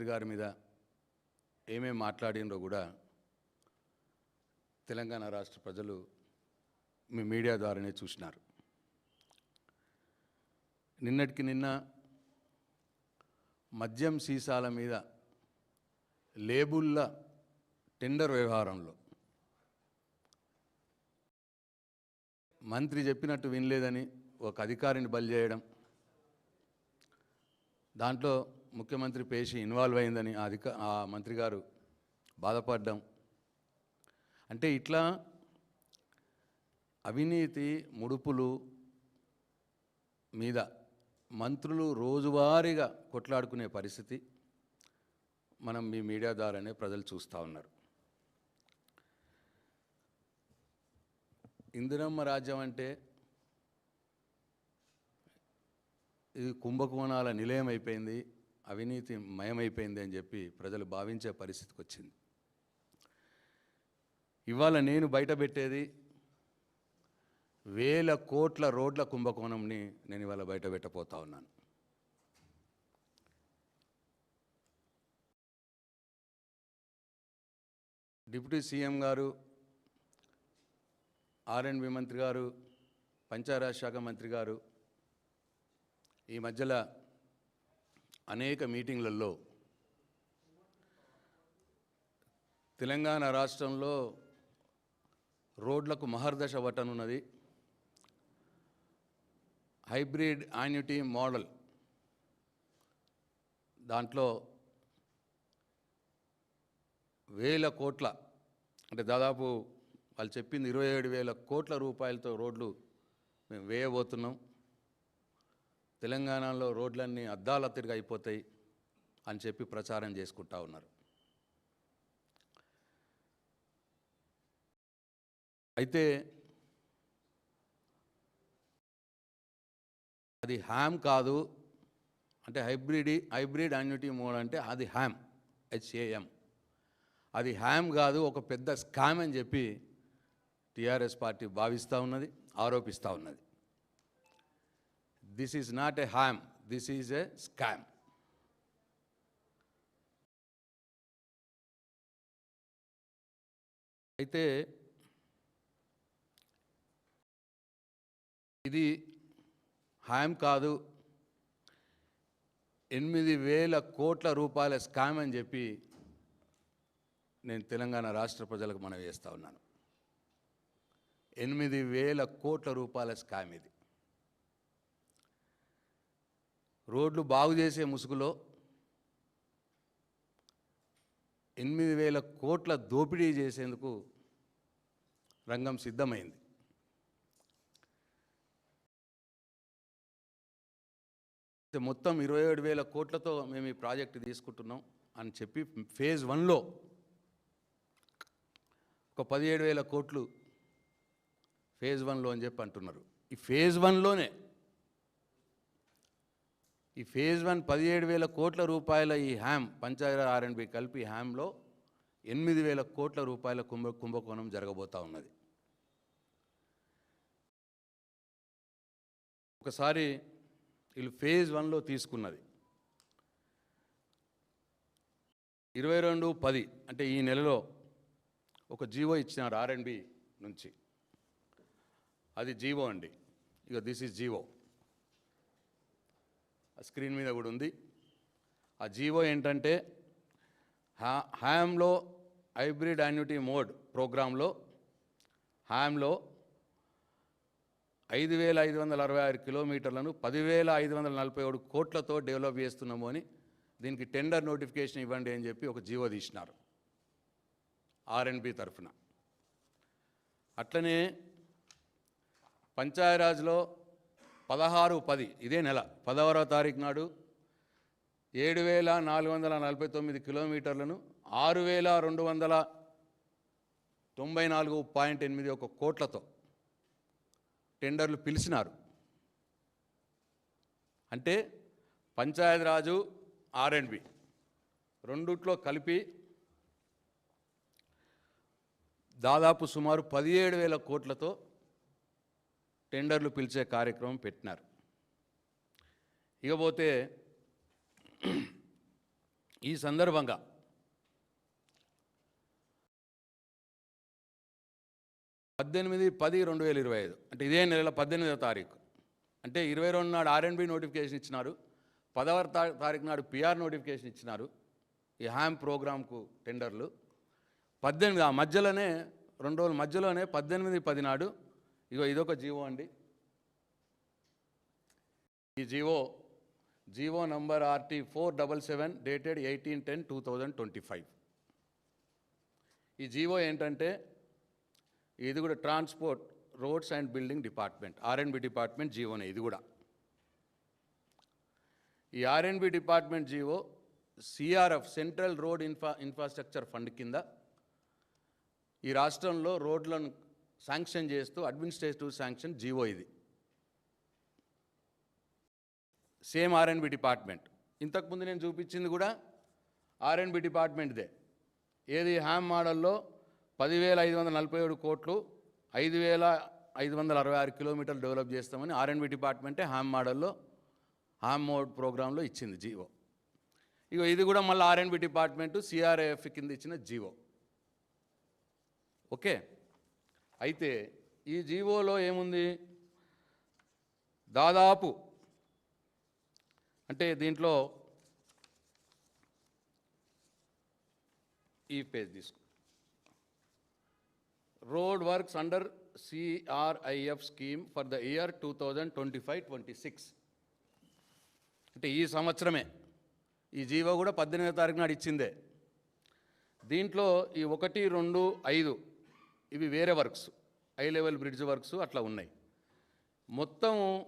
ముఖ్యమంత్రి గారి మీద ఏమేం మాట్లాడినరో కూడా తెలంగాణ రాష్ట్ర ప్రజలు మీ మీడియా ద్వారానే చూసినారు. నిన్నటికి నిన్న మద్యం సీసాల మీద లేబుళ్ళ టెండర్ వ్యవహారంలో మంత్రి చెప్పినట్టు వినలేదని ఒక అధికారిని బలి చేయడం దాంట్లో ముఖ్యమంత్రి పేషి ఇన్వాల్వ్ అయిందని అధిక ఆ మంత్రి గారు బాధపడ్డం. అంటే ఇట్లా అవినీతి ముడుపులు మీద మంత్రులు రోజువారీగా కొట్లాడుకునే పరిస్థితి మనం మీ మీడియా ద్వారానే ప్రజలు చూస్తూ ఉన్నారు. ఇందిరమ్మ రాజ్యం అంటే ఇది కుంభకోణాల నిలయం అయిపోయింది. అవినీతి మయమైపోయింది అని చెప్పి ప్రజలు భావించే పరిస్థితికి వచ్చింది ఇవాళ నేను బయట పెట్టేది వేల కోట్ల రోడ్ల కుంభకోణంని నేను ఇవాళ బయట పెట్టబోతా ఉన్నాను. డిప్యూటీ సీఎం గారు ఆర్ఎండ్బి మంత్రి గారు పంచాయరాజ్ శాఖ మంత్రి గారు ఈ మధ్యలో అనేక మీటింగ్లలో తెలంగాణ రాష్ట్రంలో రోడ్లకు మహర్దశ పట్టనున్నది హైబ్రిడ్ యాన్యుటీ మోడల్ దాంట్లో వేల కోట్ల అంటే దాదాపు వాళ్ళు చెప్పింది ఇరవై ఏడు వేల కోట్ల రూపాయలతో రోడ్లు మేము వేయబోతున్నాం. తెలంగాణలో రోడ్లన్నీ అద్దాలత్తిరిగా అయిపోతాయి అని చెప్పి ప్రచారం చేసుకుంటా ఉన్నారు. అయితే అది హ్యామ్ కాదు అంటే హైబ్రిడ్ హైబ్రిడ్ అన్యూటీ మోడ్ అంటే అది హ్యామ్ హెచ్ఏఎం అది హ్యామ్ కాదు ఒక పెద్ద స్కామ్ అని చెప్పి టీఆర్ఎస్ పార్టీ భావిస్తూ ఉన్నది ఆరోపిస్తూ ఉన్నది. This is not a ham this is a scam అయితే ఇది హాయం కాదు. ఎనిమిది వేల కోట్ల రూపాయల స్కామ్ అని చెప్పి నేను తెలంగాణ రాష్ట్ర ప్రజలకు మనం చేస్తూ ఉన్నాను. ఎనిమిది వేల కోట్ల రూపాయల స్కామ్ ఇది. రోడ్లు బాగు చేసే ముసుగులో ఎనిమిది వేల కోట్ల దోపిడీ చేసేందుకు రంగం సిద్ధమైంది. అయితే మొత్తం ఇరవై ఏడు వేల కోట్లతో మేము ఈ ప్రాజెక్ట్ తీసుకుంటున్నాం అని చెప్పి ఫేజ్ వన్లో ఒక పదిహేడు వేల కోట్లు ఫేజ్ వన్లో అని చెప్పి అంటున్నారు. ఈ ఫేజ్ వన్లోనే ఈ ఫేజ్ వన్ పదిహేడు వేల కోట్ల రూపాయల ఈ హ్యామ్ పంచాయతీ ఆర్ఎండ్బి కలిపి హ్యామ్లో ఎనిమిది వేల కోట్ల రూపాయల కుంభ కుంభకోణం జరగబోతా ఉన్నది. ఒకసారి వీళ్ళు ఫేజ్ వన్లో తీసుకున్నది. ఇరవై రెండు పది అంటే ఈ నెలలో ఒక జీవో ఇచ్చినారు ఆర్ఎండ్బి నుంచి. అది జీవో అండి. ఇక దిస్ ఈజ్ జీవో. స్క్రీన్ మీద కూడా ఉంది. ఆ జీవో ఏంటంటే హ్యా హ్యామ్లో హైబ్రిడ్ యాన్యుటీ మోడ్ ప్రోగ్రాంలో హ్యామ్లో ఐదు వేల ఐదు వందల అరవై ఆరు కిలోమీటర్లను పదివేల ఐదు వందల నలభై ఏడు కోట్లతో డెవలప్ చేస్తున్నాము అని దీనికి టెండర్ నోటిఫికేషన్ ఇవ్వండి అని చెప్పి ఒక జీవో తీసినారు. ఆర్ఎన్బి తరఫున. అట్లనే పంచాయరాజ్లో పదహారు పది ఇదే నెల పదహారో తారీఖు నాడు ఏడు వేల నాలుగు వందల నలభై తొమ్మిది కిలోమీటర్లను ఆరు వేల రెండు వందల తొంభై నాలుగు పాయింట్ ఎనిమిది ఒక కోట్లతో టెండర్లు పిలిచినారు. అంటే పంచాయతీరాజు ఆర్ఎండ్బి రెండుట్లో కలిపి దాదాపు సుమారు పదిహేడు వేల కోట్లతో టెండర్లు పిలిచే కార్యక్రమం పెట్టినారు. ఇకపోతే ఈ సందర్భంగా పద్దెనిమిది పది రెండు వేల ఇరవై ఐదు అంటే ఇదే నెల పద్దెనిమిదవ తారీఖు అంటే ఇరవై రెండు నాడు ఆర్ఎన్బి నోటిఫికేషన్ ఇచ్చినారు పదవ తా- తారీఖు నాడు పిఆర్ నోటిఫికేషన్ ఇచ్చినారు ఈ హ్యామ్ ప్రోగ్రామ్కు టెండర్లు. పద్దెనిమిది ఆ మధ్యలోనే రెండు రోజుల మధ్యలోనే పద్దెనిమిది పది నాడు ఇగో ఇదొక జీవో అండి. ఈ GO GO number RT four double seven dated eighteen ten two thousand twenty five. ఈ జీవో ఏంటంటే ఇది కూడా transport roads and building department R and B department జీవోనే ఇది కూడా. ఈ R and B department GO CRF central road infra infrastructure fund కింద ఈ రాష్ట్రంలో రోడ్లను శాంక్షన్ చేస్తూ అడ్మినిస్ట్రేటివ్ శాంక్షన్ జీవో ఇది. Same RNB department. ఇంతకుముందు నేను చూపించింది కూడా ఆర్ఎన్బి డిపార్ట్మెంట్దే. ఏది హ్యామ్ మోడల్లో పదివేల ఐదు వందల నలభై ఏడు కోట్లు ఐదు వేల ఐదు వందల అరవై ఆరు కిలోమీటర్లు డెవలప్ చేస్తామని ఆర్ఎన్బి డిపార్ట్మెంటే హ్యామ్ మోడల్లో హ్యామ్ మోడ్ ప్రోగ్రాంలో ఇచ్చింది జీవో. ఇక ఇది కూడా మళ్ళీ ఆర్ఎన్బి డిపార్ట్మెంటు సిఆర్ఏఎఫ్ కింద ఇచ్చిన జీవో. ఓకే? అయితే ఈ జీవోలో ఏముంది? దాదాపు అంటే దీంట్లో ఈ పేజ్ తీసుకో. Road works under CRIF scheme for the year two thousand twenty five twenty six. అంటే ఈ సంవత్సరమే. ఈ జీవో కూడా పద్దెనిమిదో తారీఖు నాడు ఇచ్చిందే. దీంట్లో ఈ ఒకటి రెండు ఐదు ఇవి వేరే works high level bridge works అట్లా ఉన్నాయి. మొత్తం